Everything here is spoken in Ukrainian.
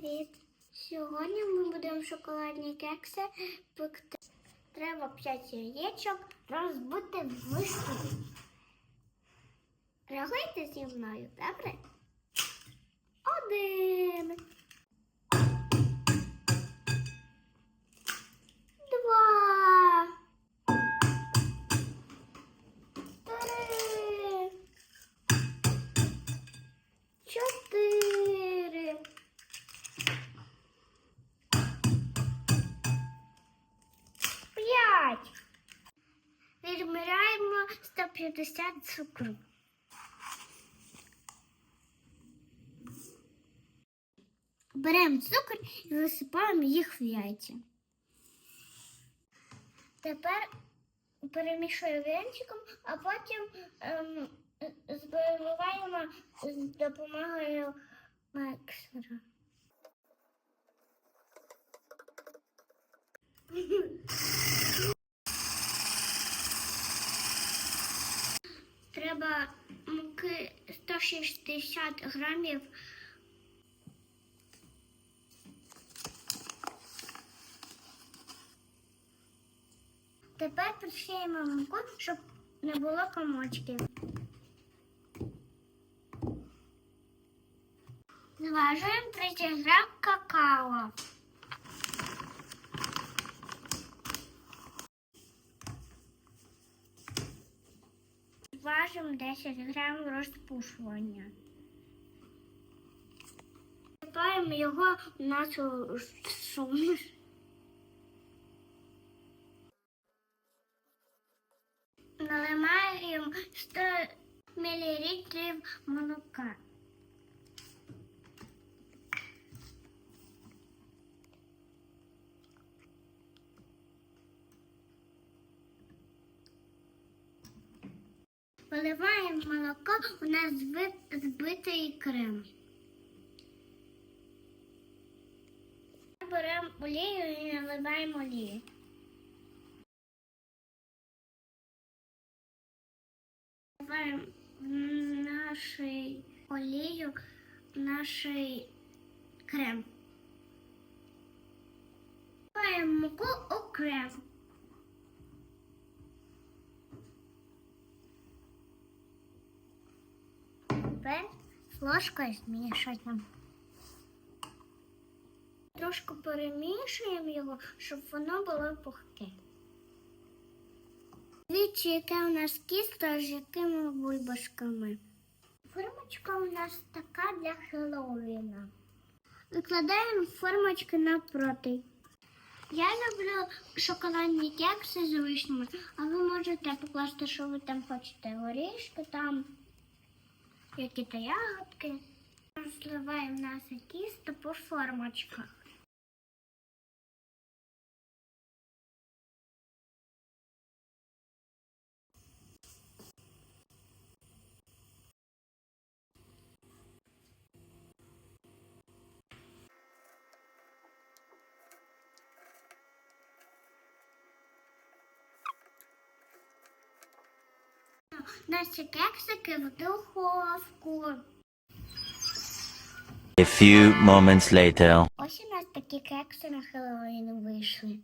Привіт! Сьогодні ми будемо шоколадні кекси пекти. Треба 5 яєчок розбити в миску. Рахуйте зі мною, добре? Відміряємо 150 цукру. Беремо цукор і висипаємо їх в яйця. Тепер перемішуємо вінчиком, а потім ем, збиваємо з допомогою миксера. Треба муки 160 грамів. Тепер пришиємо муку, щоб не було комочків. Зважуємо 30 грам какао. Зважимо 10 грам розпушування. Сипаємо його в нашу суміш. Наливаємо 100 мл молока. Виливаємо молоко, у нас збитий крем. Беремо олію і наливаємо олію. Наливаємо нашу олію наш крем. Наливаємо муку у крем. Тепер ложкою змішуємо. Трошки перемішуємо його, щоб воно було пухке. Дивіться, яке у нас кісто з якими бульбашками. Формочка у нас така для Хеллоуіна. Викладаємо формочки напроти. Я люблю шоколадні кекси з вишнями, а ви можете покласти, що ви там хочете. Горішки там, які-то ягодки. Розливаємо наше тісто по формочках. Наші кексики в духовку. A few moments later. Ось у нас такі кекси на Хеллоуін вийшли.